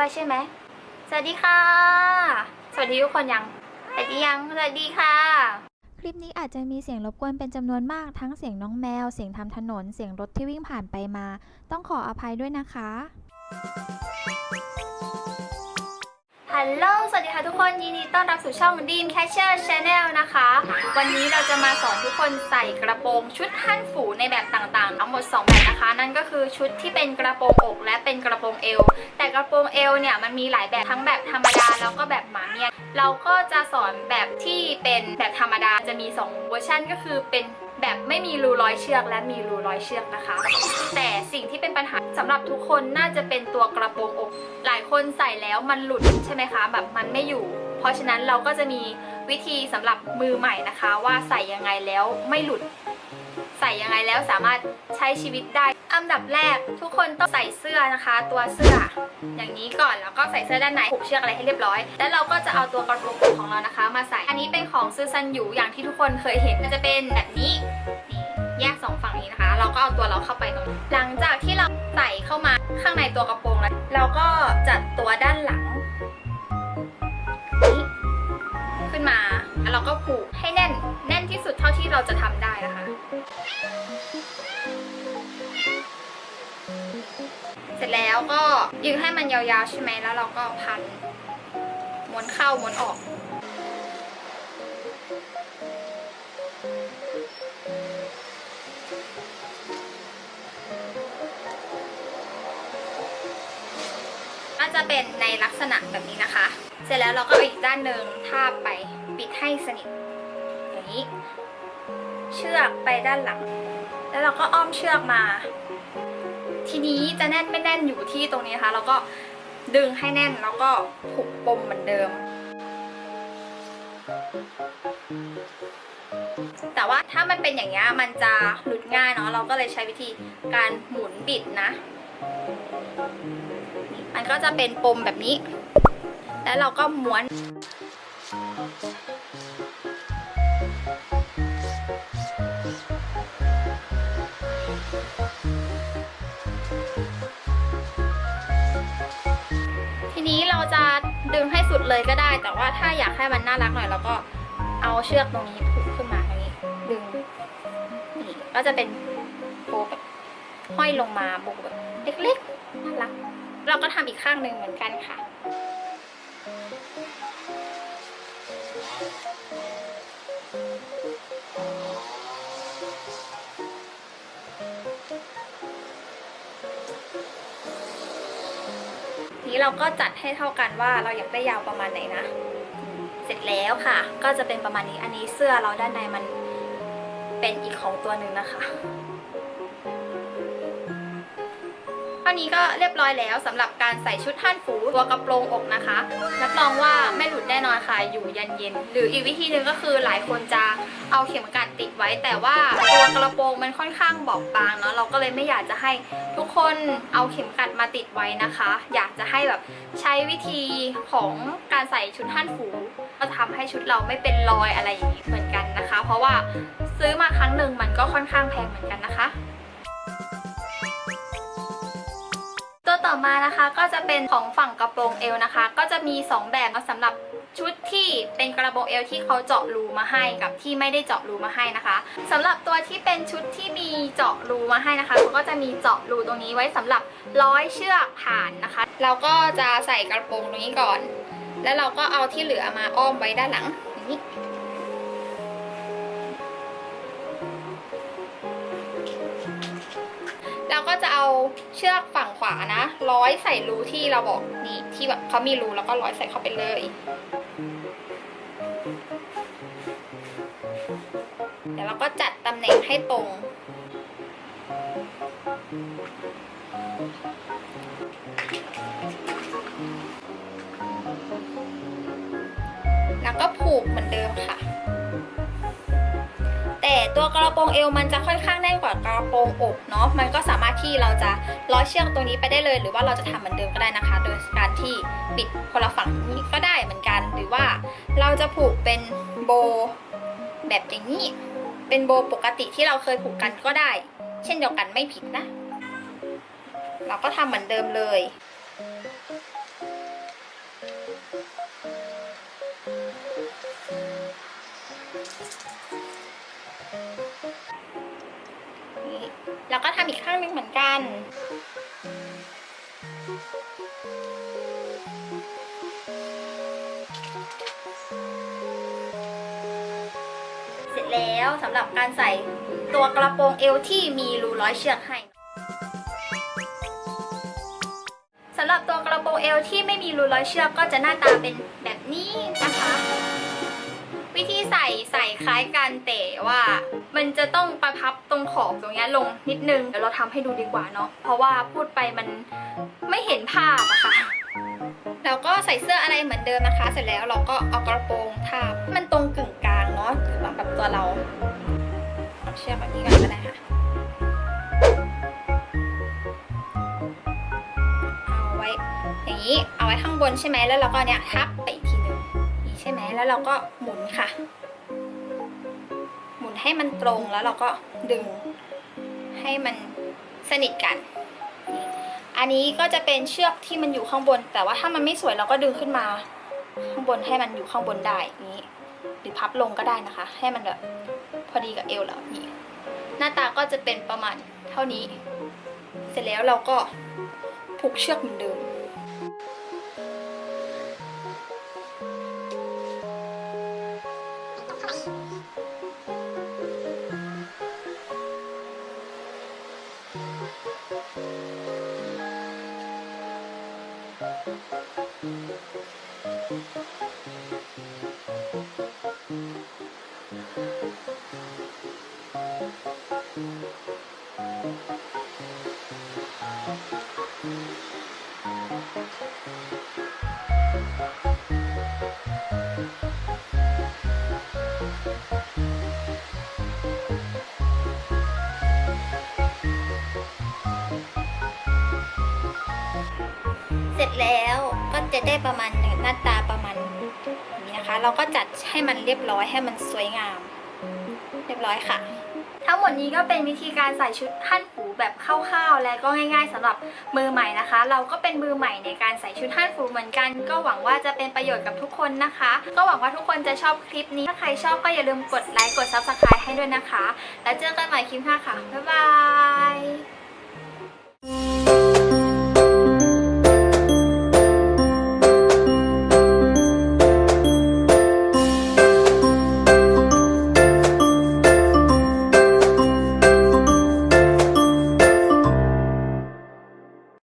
ด้วยใช่ไหม สวัสดีค่ะ สวัสดีทุกคนยัง สวัสดียัง สวัสดีค่ะ คลิปนี้อาจจะมีเสียงรบกวนเป็นจำนวนมากทั้งเสียงน้องแมว เสียงทำถนน เสียงรถที่วิ่งผ่านไปมา ต้องขออภัยด้วยนะคะ ฮัลโหล สวัสดีค่ะทุกคน ยินดีต้อนรับสู่ช่อง Dream Catcher Channel นะคะ วันนี้เราจะมาสอนทุกคนใส่กระโปรงชุดฮั่นฝูในแบบต่างๆ ทั้งหมด 2 แบบนะคะ นั่นก็คือชุดที่เป็นกระโปรงอกและเป็นกระโปรงเอว แต่กระโปรงเอวเนี่ยมันมีหลายแบบทั้งแบบธรรมดา แล้วก็แบบหมาเมียเราก็จะสอนแบบที่เป็นแบบธรรมดาจะมี2เวอร์ชันก็คือเป็นแบบไม่มีรูร้อยเชือกและมีรูร้อยเชือกนะคะ แต่สิ่งที่เป็นปัญหาสำหรับทุกคนน่าจะเป็นตัวกระโปรงอก หลายคนใส่แล้วมันหลุดใช่ไหมคะ แบบมันไม่อยู่ เพราะฉะนั้นเราก็จะมีวิธีสำหรับมือใหม่นะคะ ว่าใส่ยังไงแล้วไม่หลุด ใส่ยังไงแล้วสามารถใช้ชีวิตได้ อันดับแรกทุกคนต้องใส่เสื้อนะคะ ตัวเสื้อ อย่างนี้ก่อนแล้วก็ใส่เสื้อด้านในผูกเชือกอะไรให้เรียบร้อย แล้วเราก็จะเอาตัวกระโปรงของเรานะคะ มาใส่อันนี้เป็นของซูซันยูอย่างที่ทุกคนเคยเห็นมันจะเป็นแบบนี้แยกสองฝั่งนี้นะคะ เราก็เอาตัวเราเข้าไปตรงนี้หลังจากที่เราใส่เข้ามาข้างในตัวกระโปรงแล้วเราก็จัดตัวด้านหลังนี้ขึ้นมา แล้วเราก็ผูกให้แน่น ที่สุดเท่าที่เราจะทำได้นะคะ เสร็จแล้วก็ยึงให้มันยาวๆใช่ไหมแล้วเราก็พันม้วนเข้าม้วนออกก็จะเป็นในลักษณะแบบนี้นะคะ เสร็จแล้วเราก็เอาอีกด้านหนึ่งทาบไปปิดให้สนิท อย่างนี้ เชือกไปด้านหลัง แล้วเราก็อ้อมเชือกมา ทีนี้จะแน่นไม่แน่นอยู่ที่ตรงนี้นะคะแล้วก็ดึงให้แน่นแล้วก็ผูกปมเหมือนเดิม แต่ว่าถ้ามันเป็นอย่างเงี้ยมันจะหลุดง่ายเนาะเราก็เลยใช้วิธีการหมุนบิดนะ มันก็จะเป็นปมแบบนี้ แล้วเราก็ม้วน สุดเลยก็ได้ แต่ว่าถ้าอยากให้มันน่ารักหน่อย เราก็เอาเชือกตรงนี้ผูกขึ้นมาตรงนี้ดึงนี่ก็จะเป็นโบแบบห้อยลงมาโบแบบเล็กๆน่ารัก เราก็ทำอีกข้างหนึ่งเหมือนกันค่ะ นี้เราก็จัดให้เท่ากันว่าเราอยากได้ยาวประมาณไหนนะ เสร็จแล้วค่ะ ก็จะเป็นประมาณนี้ อันนี้เสื้อเราด้านในมันเป็นอีกของตัวหนึ่งนะคะ ท่านี้ก็เรียบร้อยแล้วสำหรับการใส่ชุดฮั่นฟูตัวกระโปรงอกนะคะรับรองว่าไม่หลุดแน่นอนค่ะอยู่ยันเย็น หรืออีกวิธีหนึ่งก็คือหลายคนจะเอาเข็มกลัดติดไว้ แต่ว่าตัวกระโปรงมันค่อนข้างบอบบางเนาะเราก็เลยไม่อยากจะให้ทุกคนเอาเข็มกลัดมาติดไว้นะคะ อยากจะให้แบบใช้วิธีของการใส่ชุดฮั่นฟูก็ทำให้ชุดเราไม่เป็นรอยอะไรอย่างนี้เหมือนกันนะคะ เพราะว่าซื้อมาครั้งหนึ่งมันก็ค่อนข้างแพงเหมือนกันนะคะ ต่อมานะคะก็จะเป็นของฝั่งกระโปรงเอวนะคะ ก็จะมี 2 แบบสำหรับชุดที่เป็นกระโปรงเอวที่เขาเจาะรูมาให้กับที่ไม่ได้เจาะรูมาให้นะคะสำหรับตัวที่เป็นชุดที่มีเจาะรูมาให้นะคะเขาก็จะมีเจาะรูตรงนี้ไว้สำหรับร้อยเชือกผ่านนะคะเราก็จะใส่กระโปรงตรงนี้ก่อน แล้วเราก็เอาที่เหลือมาอ้อมไว้ด้านหลัง ก็จะเอาเชือกฝั่งขวานะร้อยใส่รูที่เราบอกนี่ที่แบบเขามีรูแล้วก็ร้อยใส่เข้าไปเลย เดี๋ยวเราก็จัดตำแหน่งให้ตรง แล้วก็ผูกเหมือนเดิมค่ะ ตัวกระโปรงเอวมันจะค่อนข้างแน่นกว่ากระโปรงอกเนาะมันก็สามารถที่เราจะร้อยเชือกตรงนี้ไปได้เลย หรือว่าเราจะทำเหมือนเดิมก็ได้นะคะ โดยการที่ปิดคนละฝั่งนี้ก็ได้เหมือนกัน หรือว่าเราจะผูกเป็นโบแบบอย่างนี้ เป็นโบปกติที่เราเคยผูกกันก็ได้ เช่นเดียวกันไม่ผิดนะ เราก็ทำเหมือนเดิมเลย แล้วก็ทำอีกข้างหนึ่งเหมือนกัน เสร็จแล้วสำหรับการใส่ตัวกระโปรงเอวที่มีรูร้อยเชือกให้สำหรับตัวกระโปรงเอวที่ไม่มีรูร้อยเชือกก็จะหน้าตาเป็นแบบนี้นะคะ วิธีใส่ใส่คล้ายกันแต่ว่า มันจะต้องประพับตรงขอบตรงเนี้ยลงนิดนึงเดี๋ยวเราทำให้ดูดีกว่าเนาะเพราะว่าพูดไปมันไม่เห็นภาพอะค่ะเราก็ใส่เสื้ออะไรเหมือนเดิมนะคะ เสร็จแล้วเราก็เอากระโปรงทาบมันตรงกึ่งกลางเนาะสำหรับตัวเราเอาเชือกแบบนี้ก่อนก็ได้ค่ะเอาไว้อย่างนี้เอาไว้ข้างบนใช่ไหมแล้วเราก็เนี่ยทับไปอีกทีหนึ่งนี่ใช่ไหมแล้วเราก็หมุ ค่ะ หมุนให้มันตรงแล้วเราก็ดึงให้มันสนิทกัน อันนี้ก็จะเป็นเชือกที่มันอยู่ข้างบน แต่ว่าถ้ามันไม่สวยเราก็ดึงขึ้นมา ข้างบนให้มันอยู่ข้างบนได้นี้ หรือพับลงก็ได้นะคะ ให้มันแบบพอดีกับเอวเรานี่หน้าตาก็จะเป็นประมาณเท่านี้ เสร็จแล้วเราก็ผูกเชือกเหมือนเดิม Thank you. สร็จแล้วก็จะได้ประมาณหน้าตาประมาณนี้นะคะ เราก็จัดให้มันเรียบร้อยให้มันสวยงาม เรียบร้อยค่ะ ทั้งหมดนี้ก็เป็นวิธีการใส่ชุดท่านฝูแบบคร่าวๆ และก็ง่าย ๆสำหรับมือใหม่นะคะ เราก็เป็นมือใหม่ในการใส่ชุดท่านฝูเหมือนกัน ก็หวังว่าจะเป็นประโยชน์กับทุกคนนะคะ ก็หวังว่าทุกคนจะชอบคลิปนี้ถ้าใครชอบก็อย่าลืมกดไลค์กด subscribe ให้ด้วยนะคะ แล้วเจอกันใหม่คลิปหน้าค่ะบ๊ายบาย